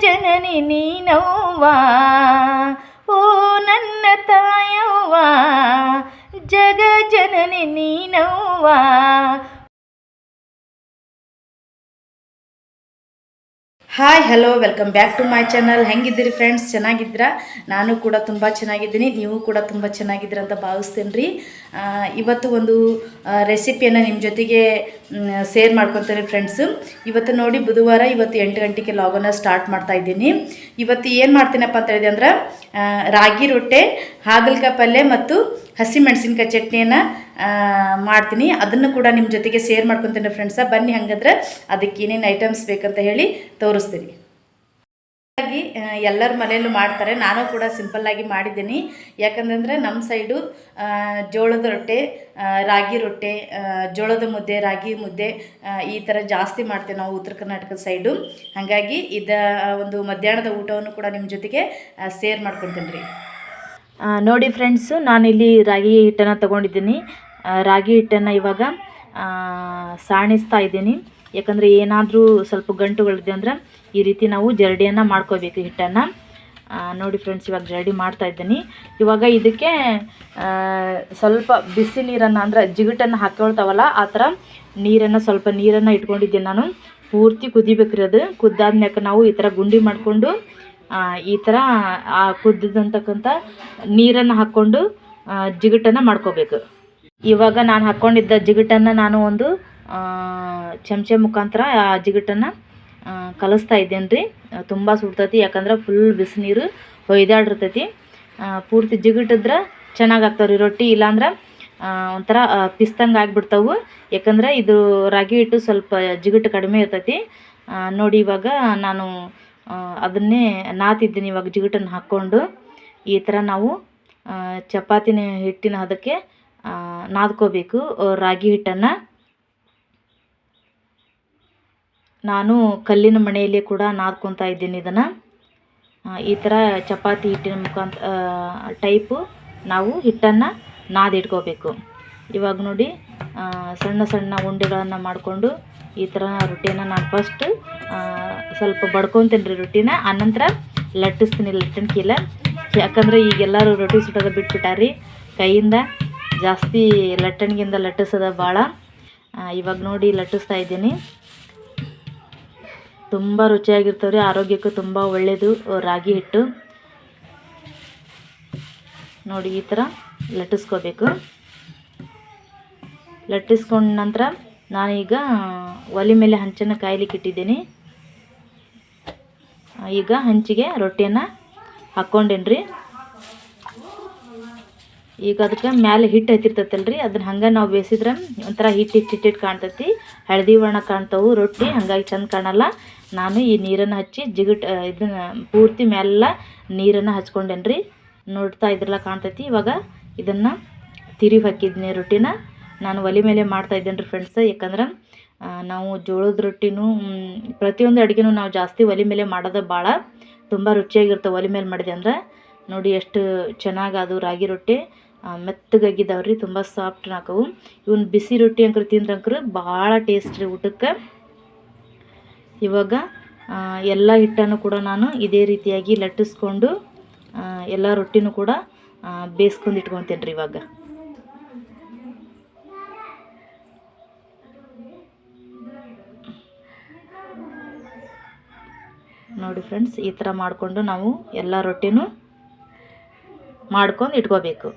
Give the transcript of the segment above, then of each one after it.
ಜನನಿ ನೀನವ್ವ ಓ ನನ್ನ ತಾಯವ್ವ ಜಗ ಜನನಿ ನೀನವ್ವ hi hello welcome back to my channel ಹೆಂಗಿದ್ದೀರಿ friends ಚೆನ್ನಾಗಿದ್ದೀರಾ? ನಾನು ಕೂಡ ತುಂಬ ಚೆನ್ನಾಗಿದ್ದೀನಿ. ನೀವು ಕೂಡ ತುಂಬ ಚೆನ್ನಾಗಿದ್ದೀರ ಅಂತ ಭಾವಿಸ್ತೇನೆ ರೀ ಇವತ್ತು ಒಂದು ರೆಸಿಪಿಯನ್ನು ನಿಮ್ಮ ಜೊತೆಗೆ ಶೇರ್ ಮಾಡ್ಕೊತೀನಿ ಫ್ರೆಂಡ್ಸು ಇವತ್ತು ನೋಡಿ ಬುಧವಾರ ಇವತ್ತು ಎಂಟು ಗಂಟೆಗೆ ಲಾಗನ್ನ ಸ್ಟಾರ್ಟ್ ಮಾಡ್ತಾ ಇದ್ದೀನಿ. ಇವತ್ತು ಏನು ಮಾಡ್ತೀನಪ್ಪ ಅಂತ ಹೇಳಿದೆ ಅಂದ್ರೆ ರಾಗಿ ರೊಟ್ಟೆ ಹಾಗಲ್ಕಾಯಿ ಪಲ್ಯ ಮತ್ತು ಹಸಿಮೆಣಸಿನ್ಕಾಯಿ ಚಟ್ನಿಯನ್ನು ಮಾಡ್ತೀನಿ. ಅದನ್ನು ಕೂಡ ನಿಮ್ಮ ಜೊತೆಗೆ ಸೇರ್ ಮಾಡ್ಕೊತೀನಿ ಫ್ರೆಂಡ್ಸ ಬನ್ನಿ ಹಂಗಂದ್ರೆ ಅದಕ್ಕೆ ಏನೇನು ಐಟಮ್ಸ್ ಬೇಕಂತ ಹೇಳಿ ತೋರಿಸ್ತೀನಿ. ಹಾಗಾಗಿ ಎಲ್ಲರ ಮನೆಯಲ್ಲೂ ಮಾಡ್ತಾರೆ. ನಾನು ಕೂಡ ಸಿಂಪಲ್ಲಾಗಿ ಮಾಡಿದ್ದೀನಿ. ಯಾಕಂತಂದರೆ ನಮ್ಮ ಸೈಡು ಜೋಳದ ರೊಟ್ಟೆ ರಾಗಿ ರೊಟ್ಟೆ ಜೋಳದ ಮುದ್ದೆ, ರಾಗಿ ಮುದ್ದೆ ಈ ಥರ ಜಾಸ್ತಿ ಮಾಡ್ತೇವೆ ನಾವು ಉತ್ತರ ಕರ್ನಾಟಕದ ಸೈಡು. ಹಾಗಾಗಿ ಇದ ಒಂದು ಮಧ್ಯಾಹ್ನದ ಊಟವನ್ನು ಕೂಡ ನಿಮ್ಮ ಜೊತೆಗೆ ಸೇರ್ ಮಾಡ್ಕೊತೀನಿ ರೀ. ನೋಡಿ ಫ್ರೆಂಡ್ಸು ನಾನಿಲ್ಲಿ ರಾಗಿ ಹಿಟ್ಟನ್ನು ತೊಗೊಂಡಿದ್ದೀನಿ. ರಾಗಿ ಹಿಟ್ಟನ್ನು ಇವಾಗ ಸಾಣಿಸ್ತಾ ಇದ್ದೀನಿ. ಯಾಕಂದರೆ ಏನಾದರೂ ಸ್ವಲ್ಪ ಗಂಟುಗಳಿದೆ ಅಂದ್ರೆ ಈ ರೀತಿ ನಾವು ಜರಡಿಯನ್ನು ಮಾಡ್ಕೋಬೇಕು ಹಿಟ್ಟನ್ನು. ನೋಡಿ ಫ್ರೆಂಡ್ಸ್ ಇವಾಗ ಜರಡಿ ಮಾಡ್ತಾ ಇದ್ದೀನಿ. ಇವಾಗ ಇದಕ್ಕೆ ಸ್ವಲ್ಪ ಬಿಸಿ ನೀರನ್ನು ಅಂದ್ರೆ ಜಿಗುಟನ್ನು ಹಾಕೊಳ್ತಾವಲ್ಲ, ಆ ಥರ ನೀರನ್ನು ಸ್ವಲ್ಪ ನೀರನ್ನು ಇಟ್ಕೊಂಡಿದ್ದೀನಿ ನಾನು. ಪೂರ್ತಿ ಕುದಿಬೇಕ್ರಿ ಅದು. ಕುದ್ದಾದ್ಮ್ಯಾಕ ನಾವು ಈ ಥರ ಗುಂಡಿ ಮಾಡಿಕೊಂಡು ಈ ಥರ, ಆ, ಕುದ್ದಿದಂತಕ್ಕಂಥ ನೀರನ್ನು ಹಾಕ್ಕೊಂಡು ಜಿಗುಟನ್ನು ಮಾಡ್ಕೋಬೇಕು. ಇವಾಗ ನಾನು ಹಾಕ್ಕೊಂಡಿದ್ದ ಜಿಗುಟನ್ನು ನಾನು ಒಂದು ಚಮಚೆ ಮುಖಾಂತರ ಆ ಜಿಗಟನ್ನು ಕಲಿಸ್ತಾ ಇದ್ದೇನೆ ರೀ ತುಂಬ ಸುಡ್ತೈತಿ, ಯಾಕಂದ್ರೆ ಫುಲ್ ಬಿಸಿನೀರು ಹೊಯ್ದಾಡಿರ್ತೈತಿ. ಪೂರ್ತಿ ಜಿಗಿಟಿದ್ರೆ ಚೆನ್ನಾಗಿ ಆಗ್ತಾವೆ ರೀ ರೊಟ್ಟಿ, ಇಲ್ಲಾಂದ್ರೆ ಒಂಥರ ಪಿಸ್ತಂಗೆ ಆಗಿಬಿಡ್ತಾವು. ಯಾಕಂದ್ರೆ ಇದು ರಾಗಿ ಹಿಟ್ಟು ಸ್ವಲ್ಪ ಜಿಗುಟು ಕಡಿಮೆ ಇರ್ತೈತಿ. ನೋಡಿ ಇವಾಗ ನಾನು ಅದನ್ನೇ ನಾತಿದ್ದೀನಿ ಇವಾಗ ಜಿಗುಟನ್ನು ಹಾಕ್ಕೊಂಡು. ಈ ಥರ ನಾವು ಚಪಾತಿನ ಹಿಟ್ಟಿನ ಅದಕ್ಕೆ ನಾದ್ಕೋಬೇಕು ರಾಗಿ ಹಿಟ್ಟನ್ನು. ನಾನು ಕಲ್ಲಿನ ಮಣೆಯಲ್ಲಿ ಕೂಡ ನಾದ್ಕೊತಾ ಇದ್ದೀನಿ ಇದನ್ನು. ಈ ಥರ ಚಪಾತಿ ಹಿಟ್ಟಿನ ಮುಖಾಂತ ಟೈಪು ನಾವು ಹಿಟ್ಟನ್ನು ನಾದಿಟ್ಕೋಬೇಕು. ಇವಾಗ ನೋಡಿ ಸಣ್ಣ ಸಣ್ಣ ಉಂಡೆಗಳನ್ನು ಮಾಡಿಕೊಂಡು ಈ ಥರ ರೊಟ್ಟಿನ ನಾನು ಫಸ್ಟ್ ಸ್ವಲ್ಪ ಬಡ್ಕೊತೀನಿ ರೀ ರೊಟ್ಟಿನ. ಆನಂತರ ಲಟ್ಟಿಸ್ತೀನಿ, ಲಟ್ಟಿನ ಕೀಲ. ಯಾಕಂದ್ರೆ ಈಗೆಲ್ಲರೂ ರೊಟ್ಟಿ ಸುಟ್ಟೋದ ಬಿಟ್ಬಿಟ್ಟಾರಿ. ಕೈಯಿಂದ ಜಾಸ್ತಿ ಲಟ್ಟಣಿಗಿಂದ ಲಟ್ಟಿಸೋದ ಭಾಳ ಇವಾಗ ನೋಡಿ ಲಟ್ಟಿಸ್ತಾ ಇದ್ದೀನಿ. ತುಂಬ ರುಚಿಯಾಗಿರ್ತವೆ ರೀ ಆರೋಗ್ಯಕ್ಕೂ ತುಂಬ ಒಳ್ಳೆಯದು ರಾಗಿ ಹಿಟ್ಟು. ನೋಡಿ, ಈ ಥರ ಲಟ್ಟಿಸ್ಕೋಬೇಕು. ಲಟ್ಟಿಸ್ಕೊಂಡ ನಂತರ ನಾನೀಗ ಒಲೆ ಮೇಲೆ ಹಂಚನ್ನು ಕಾಯ್ಲಿಕ್ಕೆ ಇಟ್ಟಿದ್ದೀನಿ. ಈಗ ಹಂಚಿಗೆ ರೊಟ್ಟಿಯನ್ನು ಹಾಕ್ಕೊಂಡೇನಿ ರೀ ಈಗ ಅದಕ್ಕೆ ಮ್ಯಾಲೆ ಹಿಟ್ಟು ಹತ್ತಿರ್ತೈತಲ್ಲ ರೀ ಅದನ್ನ ಹಂಗೆ ನಾವು ಬೇಯಿಸಿದ್ರೆ ಒಂಥರ ಹಿಟ್ಟು ಹಿಟ್ಟು ಹಿಟ್ಟಿಟ್ಟು ಕಾಣ್ತೈತಿ. ಹಳದಿ ವರ್ಣ ಕಾಣ್ತಾವು ರೊಟ್ಟಿ, ಹಂಗಾಗಿ ಚಂದ ಕಾಣಲ್ಲ. ನಾನು ಈ ನೀರನ್ನು ಹಚ್ಚಿ ಜಿಗಟ್ ಇದನ್ನ ಪೂರ್ತಿ ಮ್ಯಾಲೆಲ್ಲ ನೀರನ್ನು ಹಚ್ಕೊಂಡೇನು ನೋಡ್ತಾ ಇದ್ರಲ್ಲ ಕಾಣ್ತೈತಿ. ಇವಾಗ ಇದನ್ನು ತಿರಿ ಹಾಕಿದ್ನಿ ರೊಟ್ಟಿನ. ನಾನು ಒಲೆ ಮೇಲೆ ಮಾಡ್ತಾ ಇದ್ದೇನೆ ರೀ ಫ್ರೆಂಡ್ಸ್ ಯಾಕಂದ್ರೆ ನಾವು ಜೋಳದ ರೊಟ್ಟಿನೂ ಪ್ರತಿಯೊಂದು ಅಡುಗೆನೂ ನಾವು ಜಾಸ್ತಿ ಒಲೆ ಮೇಲೆ ಮಾಡೋದು ಭಾಳ ತುಂಬ ರುಚಿಯಾಗಿರ್ತವೆ ಒಲೆ ಮೇಲೆ ಮಾಡಿದೆ ಅಂದ್ರೆ. ನೋಡಿ ಎಷ್ಟು ಚೆನ್ನಾಗಿ ಅದು ರಾಗಿ ರೊಟ್ಟಿ. ಮೆತ್ತಗಾಗಿದ್ದಾವೆ ರೀ ತುಂಬ ಸಾಫ್ಟ್ ನಾಕವು. ಇವನ್ ಬಿಸಿ ರೊಟ್ಟಿ ಅಂಕರು ತಿಂದ್ರಂಕ್ರು ಭಾಳ ಟೇಸ್ಟ್ ರೀ ಊಟಕ್ಕೆ. ಇವಾಗ ಎಲ್ಲ ಹಿಟ್ಟನ್ನು ಕೂಡ ನಾನು ಇದೇ ರೀತಿಯಾಗಿ ಲಟ್ಟಿಸ್ಕೊಂಡು ಎಲ್ಲ ರೊಟ್ಟಿನೂ ಕೂಡ ಬೇಯಿಸ್ಕೊಂಡು ಇಟ್ಕೊತೇನೆ ರೀ ಇವಾಗ. ನೋಡಿ ಫ್ರೆಂಡ್ಸ್ ಈ ಥರ ಮಾಡಿಕೊಂಡು ನಾವು ಎಲ್ಲ ರೊಟ್ಟಿನೂ ಮಾಡ್ಕೊಂಡು ಇಟ್ಕೋಬೇಕು.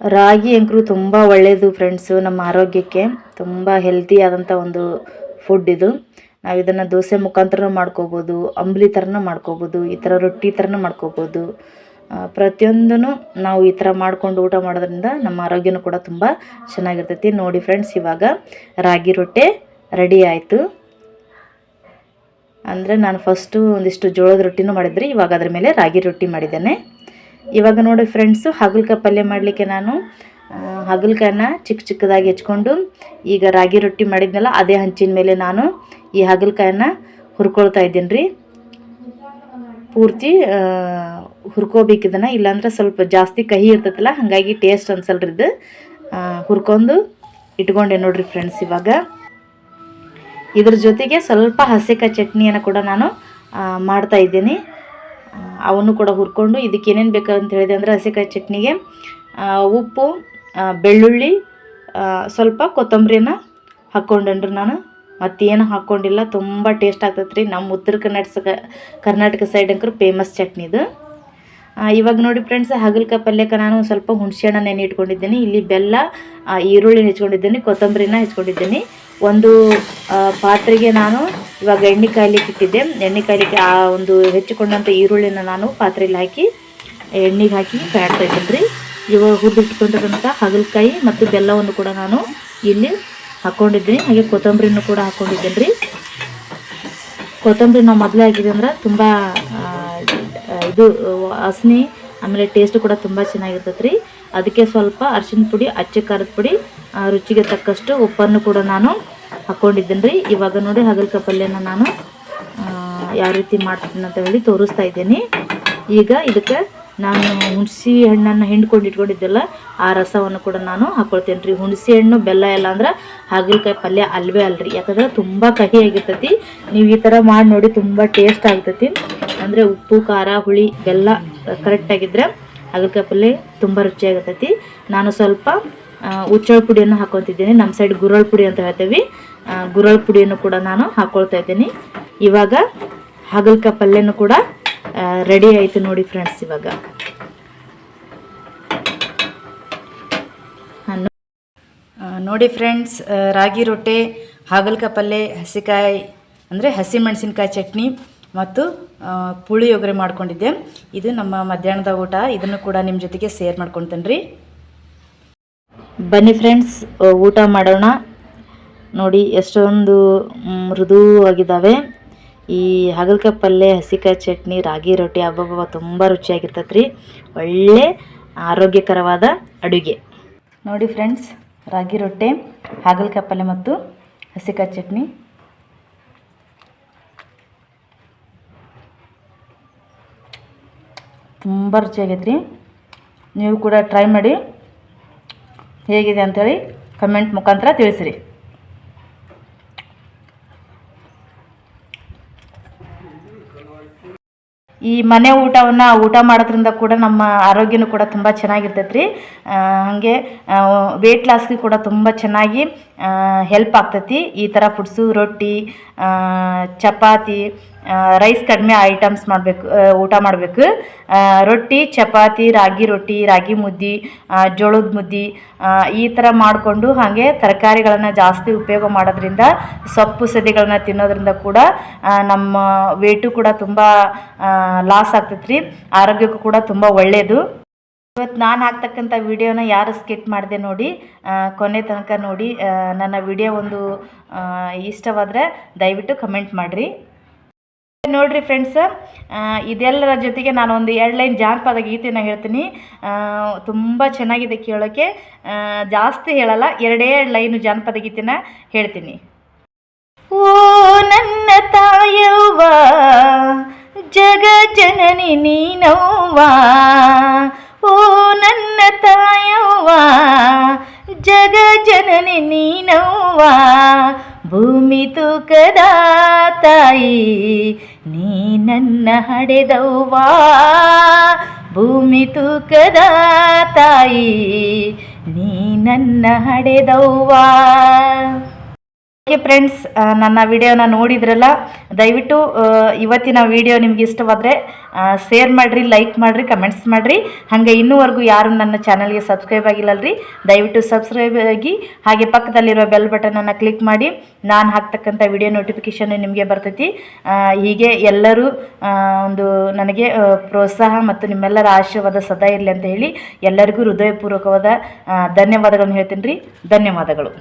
ರಾಗಿ ಅಂಕರು ತುಂಬ ಒಳ್ಳೆಯದು ಫ್ರೆಂಡ್ಸು ನಮ್ಮ ಆರೋಗ್ಯಕ್ಕೆ ತುಂಬ ಹೆಲ್ತಿ ಆದಂಥ ಒಂದು ಫುಡ್ ಇದು. ನಾವು ಇದನ್ನು ದೋಸೆ ಮುಖಾಂತರ ಮಾಡ್ಕೋಬೋದು, ಅಂಬ್ಲಿ ಥರನೂ ಮಾಡ್ಕೋಬೋದು, ಈ ಥರ ರೊಟ್ಟಿ ಥರನೂ ಮಾಡ್ಕೋಬೋದು. ಪ್ರತಿಯೊಂದೂ ನಾವು ಈ ಥರ ಮಾಡ್ಕೊಂಡು ಊಟ ಮಾಡೋದ್ರಿಂದ ನಮ್ಮ ಆರೋಗ್ಯನೂ ಕೂಡ ತುಂಬ ಚೆನ್ನಾಗಿರ್ತೈತಿ. ನೋಡಿ ಫ್ರೆಂಡ್ಸ್ ಇವಾಗ ರಾಗಿ ರೊಟ್ಟೆ ರೆಡಿ ಆಯಿತು. ಅಂದರೆ ನಾನು ಫಸ್ಟು ಒಂದಿಷ್ಟು ಜೋಳದ ರೊಟ್ಟಿನೂ ಮಾಡಿದ್ರಿ, ಇವಾಗ ಅದ್ರ ಮೇಲೆ ರಾಗಿ ರೊಟ್ಟಿ ಮಾಡಿದ್ದೇನೆ. ಇವಾಗ ನೋಡಿ ಫ್ರೆಂಡ್ಸು ಹಾಗಲಕಾಯಿ ಪಲ್ಯ ಮಾಡಲಿಕ್ಕೆ ನಾನು ಹಾಗಲ್ಕಾಯನ್ನ ಚಿಕ್ಕ ಚಿಕ್ಕದಾಗಿ ಹೆಚ್ಕೊಂಡು, ಈಗ ರಾಗಿ ರೊಟ್ಟಿ ಮಾಡಿದ್ನಲ್ಲ, ಅದೇ ಹಂಚಿನ ಮೇಲೆ ನಾನು ಈ ಹಾಗಲಕಾಯನ್ನ ಹುರ್ಕೊಳ್ತಾ ಇದ್ದೀನಿ ರೀ ಪೂರ್ತಿ ಹುರ್ಕೋಬೇಕು ಇದನ್ನು, ಇಲ್ಲಾಂದ್ರೆ ಸ್ವಲ್ಪ ಜಾಸ್ತಿ ಕಹಿ ಇರ್ತೈತಲ್ಲ, ಹಾಗಾಗಿ ಟೇಸ್ಟ್ ಅನ್ಸಲ್ರಿ ಇದು ಹುರ್ಕೊಂಡು ಇಟ್ಕೊಂಡೆ ನೋಡ್ರಿ ಫ್ರೆಂಡ್ಸ್ ಇವಾಗ. ಇದ್ರ ಜೊತೆಗೆ ಸ್ವಲ್ಪ ಹಸಿಕಾಯಿ ಚಟ್ನಿಯನ್ನು ಕೂಡ ನಾನು ಮಾಡ್ತಾ ಇದ್ದೀನಿ. ಅವನ್ನು ಕೂಡ ಹುರ್ಕೊಂಡು ಇದಕ್ಕೆ ಏನೇನು ಬೇಕು ಅಂತ ಹೇಳಿದೆ ಅಂದರೆ ಹಸಿಕಾಯಿ ಚಟ್ನಿಗೆ ಉಪ್ಪು ಬೆಳ್ಳುಳ್ಳಿ ಸ್ವಲ್ಪ ಕೊತ್ತಂಬರಿನ ಹಾಕ್ಕೊಂಡೇನ್ರಿ ನಾನು. ಮತ್ತೇನು ಹಾಕ್ಕೊಂಡಿಲ್ಲ ತುಂಬ ಟೇಸ್ಟ್ ಆಗ್ತೈತೆ ರೀ ನಮ್ಮ ಉತ್ತರ ಕರ್ನಾಟಕ ಕರ್ನಾಟಕ ಸೈಡ್ ಅಂಕರು ಫೇಮಸ್ ಚಟ್ನಿ ಇದು. ಇವಾಗ ನೋಡಿ ಫ್ರೆಂಡ್ಸ್ ಹಾಗಲಕಾಯಿ ಪಲ್ಯಕ್ಕೆ ನಾನು ಸ್ವಲ್ಪ ಹುಣಸೆ ಹಣ್ಣು ನೆನೆ ಇಟ್ಕೊಂಡಿದ್ದೀನಿ. ಇಲ್ಲಿ ಬೆಲ್ಲ ಈರುಳ್ಳಿ ಹೆಚ್ಕೊಂಡಿದ್ದೀನಿ ಕೊತ್ತಂಬರಿನ ಹೆಚ್ಕೊಂಡಿದ್ದೀನಿ ಒಂದು ಪಾತ್ರೆಗೆ ನಾನು ಇವಾಗ ಎಣ್ಣೆ ಕಾಯ್ಲಿಕ್ಕೆ ಇಟ್ಟಿದ್ದೆ. ಎಣ್ಣೆ ಕಾಯ್ಲಿಕ್ಕೆ ಆ ಒಂದು ಹೆಚ್ಚಿಕೊಂಡಂಥ ಈರುಳ್ಳಿನ ನಾನು ಪಾತ್ರೆಯಲ್ಲಿ ಹಾಕಿ, ಎಣ್ಣೆಗೆ ಹಾಕಿ ಕಾಯ್ತಾ ಇದ್ದೀನಿ ಇವಾಗ ಹುರಿದಿಟ್ಕೊಂಡಿರೋಂಥ ಹಾಗಲಕಾಯಿ ಮತ್ತು ಬೆಲ್ಲವನ್ನು ಕೂಡ ನಾನು ಇಲ್ಲಿ ಹಾಕ್ಕೊಂಡಿದ್ದೀನಿ ಹಾಗೆ ಕೊತ್ತಂಬರಿನೂ ಕೂಡ ಹಾಕ್ಕೊಂಡಿದ್ದೀನಿ ರೀ. ಕೊತ್ತಂಬರಿ ನಾವು ಮೊದಲೇ ಹಾಕಿದ್ವಿ ಅಂದ್ರೆ ತುಂಬ ಇದು, ವಾಸನೆ, ಆಮೇಲೆ ಟೇಸ್ಟ್ ಕೂಡ ತುಂಬ ಚೆನ್ನಾಗಿರ್ತೈತೆ ಅದಕ್ಕೆ ಸ್ವಲ್ಪ ಅರ್ಶಿನ ಪುಡಿ, ಅಚ್ಚೆ ಖಾರದ ಪುಡಿ ರುಚಿಗೆ ತಕ್ಕಷ್ಟು ಉಪ್ಪನ್ನು ಕೂಡ ನಾನು ಹಾಕ್ಕೊಂಡಿದ್ದೀನಿ ರೀ ಇವಾಗ ನೋಡಿ ಹಾಗಲಕಾಯಿ ಪಲ್ಯನ ನಾನು ಯಾವ ರೀತಿ ಮಾಡ್ತೀನಿ ಅಂತ ಹೇಳಿ ತೋರಿಸ್ತಾ ಇದ್ದೀನಿ. ಈಗ ಇದಕ್ಕೆ ನಾನು ಹುಣಸಿ ಹಣ್ಣನ್ನು ಹಿಂಡ್ಕೊಂಡು ಇಟ್ಕೊಂಡಿದ್ದೆಲ್ಲ ಆ ರಸವನ್ನು ಕೂಡ ನಾನು ಹಾಕ್ಕೊಳ್ತೇನೆ ರೀ. ಹುಣಸೆ ಹಣ್ಣು ಬೆಲ್ಲ ಎಲ್ಲ ಅಂದ್ರೆ ಹಾಗಲಕಾಯಿ ಪಲ್ಯ ಅಲ್ವೇ ಅಲ್ರಿ. ಯಾಕಂದ್ರೆ ತುಂಬ ಕಹಿ ಆಗಿರ್ತೈತಿ. ನೀವು ಈ ಥರ ಮಾಡಿ ನೋಡಿ ತುಂಬ ಟೇಸ್ಟ್ ಆಗ್ತೈತಿ. ಅಂದರೆ ಉಪ್ಪು, ಖಾರ, ಹುಳಿ, ಬೆಲ್ಲ ಕರೆಕ್ಟಾಗಿದ್ದರೆ ಹಾಗಲಕಾಯಿ ಪಲ್ಯ ತುಂಬ ರುಚಿಯಾಗಿರ್ತೈತಿ. ನಾನು ಸ್ವಲ್ಪ ಉಚ್ಚಳ ಪುಡಿಯನ್ನು ಹಾಕೊತಿದ್ದೀನಿ. ನಮ್ಮ ಸೈಡ್ ಗುರಳ್ ಪುಡಿ ಅಂತ ಹೇಳ್ತೀವಿ. ಗುರಳ್ ಪುಡಿಯನ್ನು ಕೂಡ ನಾನು ಹಾಕೊಳ್ತಾ ಇದ್ದೀನಿ. ಇವಾಗ ಹಾಗಲ್ಕಾಯಿ ಪಲ್ಯನೂ ಕೂಡ ರೆಡಿ ಆಯಿತು ನೋಡಿ ಫ್ರೆಂಡ್ಸ್ ಇವಾಗ. ನೋಡಿ ಫ್ರೆಂಡ್ಸ್ ರಾಗಿ ರೊಟ್ಟೆ ಹಾಗಲ್ಕಾಯಿ ಪಲ್ಯ, ಹಸಿಕಾಯಿ, ಅಂದರೆ ಹಸಿ ಮೆಣಸಿನ್ಕಾಯಿ ಚಟ್ನಿ ಮತ್ತು ಪುಳಿಯೊಗರೆ ಮಾಡ್ಕೊಂಡಿದ್ದೆ. ಇದು ನಮ್ಮ ಮಧ್ಯಾಹ್ನದ ಊಟ. ಇದನ್ನು ಕೂಡ ನಿಮ್ಮ ಜೊತೆಗೆ ಸೇರ್ ಮಾಡ್ಕೊತೇನೆ ರೀ ಬನ್ನಿ ಫ್ರೆಂಡ್ಸ್ ಊಟ ಮಾಡೋಣ. ನೋಡಿ, ಎಷ್ಟೊಂದು ಮೃದುವಾಗಿದ್ದಾವೆ. ಈ ಹಾಗಲಕಾಯಿ ಪಲ್ಯ, ಹಸಿಕಾಯಿ ಚಟ್ನಿ, ರಾಗಿ ರೊಟ್ಟಿ ಹಬ್ಬಬ್ಬ ತುಂಬ ರುಚಿಯಾಗಿರ್ತೈತೆ ರೀ ಒಳ್ಳೆ ಆರೋಗ್ಯಕರವಾದ ಅಡುಗೆ. ನೋಡಿ ಫ್ರೆಂಡ್ಸ್ ರಾಗಿ ರೊಟ್ಟೆ, ಹಾಗಲಕಾಯಿ ಪಲ್ಯ ಮತ್ತು ಹಸಿಕಾಯಿ ಚಟ್ನಿ. ತುಂಬ ರುಚಿಯಾಗೈತ್ರಿ. ನೀವು ಕೂಡ ಟ್ರೈ ಮಾಡಿ. ಹೇಗಿದೆ ಅಂಥೇಳಿ ಕಮೆಂಟ್ ಮುಖಾಂತರ ತಿಳಿಸಿರಿ. ಈ ಮನೆ ಊಟವನ್ನು ಊಟ ಮಾಡೋದ್ರಿಂದ ಕೂಡ ನಮ್ಮ ಆರೋಗ್ಯನೂ ಕೂಡ ತುಂಬ ಚೆನ್ನಾಗಿರ್ತೈತೆ ರೀ ಹಾಗೆ ವೆಯ್ಟ್ ಲಾಸ್ಗೆ ಕೂಡ ತುಂಬ ಚೆನ್ನಾಗಿ ಹೆಲ್ಪ್ ಆಗ್ತೈತಿ. ಈ ಥರ ಫುಡ್ಸು ರೊಟ್ಟಿ ಚಪಾತಿ ರೈಸ್ ಕಡಿಮೆ ಐಟಮ್ಸ್ ಮಾಡಬೇಕು ಊಟ ಮಾಡಬೇಕು. ರೊಟ್ಟಿ, ಚಪಾತಿ, ರಾಗಿ ರೊಟ್ಟಿ, ರಾಗಿ ಮುದ್ದೆ ಜೋಳದ ಮುದ್ದೆ ಈ ಥರ ಮಾಡಿಕೊಂಡು ಹಾಗೆ ತರಕಾರಿಗಳನ್ನು ಜಾಸ್ತಿ ಉಪಯೋಗ ಮಾಡೋದ್ರಿಂದ, ಸೊಪ್ಪು ಸದಿಗಳನ್ನ ತಿನ್ನೋದ್ರಿಂದ ಕೂಡ ನಮ್ಮ ವೇಟು ಕೂಡ ತುಂಬ ಲಾಸ್ ಆಗ್ತೈತಿ ರೀ ಆರೋಗ್ಯಕ್ಕೂ ಕೂಡ ತುಂಬ ಒಳ್ಳೆಯದು ಇವತ್ತು ನಾನು ಹಾಕ್ತಕ್ಕಂಥ ವಿಡಿಯೋನ ಯಾರು ಸ್ಕಿಟ್ ಮಾಡಿದೆ ನೋಡಿ ಕೊನೆ ತನಕ ನೋಡಿ ನನ್ನ ವಿಡಿಯೋ ಒಂದು ಇಷ್ಟವಾದರೆ ದಯವಿಟ್ಟು ಕಮೆಂಟ್ ಮಾಡಿರಿ. ನೋಡ್ರಿ ಫ್ರೆಂಡ್ಸ್ ಇದೆಲ್ಲರ ಜೊತೆಗೆ ನಾನು ಒಂದು ಎರಡು ಲೈನ್ ಜಾನಪದ ಗೀತೆನ ಹೇಳ್ತೀನಿ. ತುಂಬ ಚೆನ್ನಾಗಿದೆ ಕೇಳೋಕ್ಕೆ ಜಾಸ್ತಿ ಹೇಳಲ್ಲ, ಎರಡೇ ಎರಡು ಲೈನು ಜಾನಪದ ಗೀತೆನ ಹೇಳ್ತೀನಿ. ಓ ನನ್ನ ತಾಯವ್ವ ಜಗ ಜನನಿ ನೀನವ್ವ ಓ ನನ್ನ ತಾಯವ್ವ, ಜಗ ಜನನಿ ನೀನವ್ವ, ಭೂಮಿ ತೂಕದ ತಾಯಿ, ನೀ ನನ್ನ ಹಡೆದವ್ವ. ಭೂಮಿ ತೂಕದ ತಾಯಿ, ನೀ ನನ್ನ ಹಡೆದವ್ವ. ಓಕೆ ಫ್ರೆಂಡ್ಸ್ ನನ್ನ ವಿಡಿಯೋನ ನೋಡಿದ್ರಲ್ಲ, ದಯವಿಟ್ಟು ಇವತ್ತಿನ ವಿಡಿಯೋ ನಿಮ್ಗೆ ಇಷ್ಟವಾದರೆ ಶೇರ್ ಮಾಡಿರಿ ಲೈಕ್ ಮಾಡಿರಿ ಕಮೆಂಟ್ಸ್ ಮಾಡಿರಿ. ಹಾಗೆ ಇನ್ನೂವರೆಗೂ ಯಾರು ನನ್ನ ಚಾನಲ್ಗೆ ಸಬ್ಸ್ಕ್ರೈಬ್ ಆಗಿಲ್ಲಲ್ರಿ, ದಯವಿಟ್ಟು ಸಬ್ಸ್ಕ್ರೈಬ್ ಆಗಿ, ಹಾಗೆ ಪಕ್ಕದಲ್ಲಿರೋ ಬೆಲ್ ಬಟನನ್ನು ಕ್ಲಿಕ್ ಮಾಡಿ, ನಾನು ಹಾಕ್ತಕ್ಕಂಥ ವಿಡಿಯೋ ನೋಟಿಫಿಕೇಷನ್ ನಿಮಗೆ ಬರ್ತೈತಿ. ಹೀಗೆ ಎಲ್ಲರೂ ಒಂದು ನನಗೆ ಪ್ರೋತ್ಸಾಹ ಮತ್ತು ನಿಮ್ಮೆಲ್ಲರ ಆಶೀರ್ವಾದ ಸದಾ ಇರಲಿ ಅಂತ ಹೇಳಿ ಎಲ್ಲರಿಗೂ ಹೃದಯಪೂರ್ವಕವಾದ ಧನ್ಯವಾದಗಳನ್ನು ಹೇಳ್ತೀನಿ ರೀ. ಧನ್ಯವಾದಗಳು.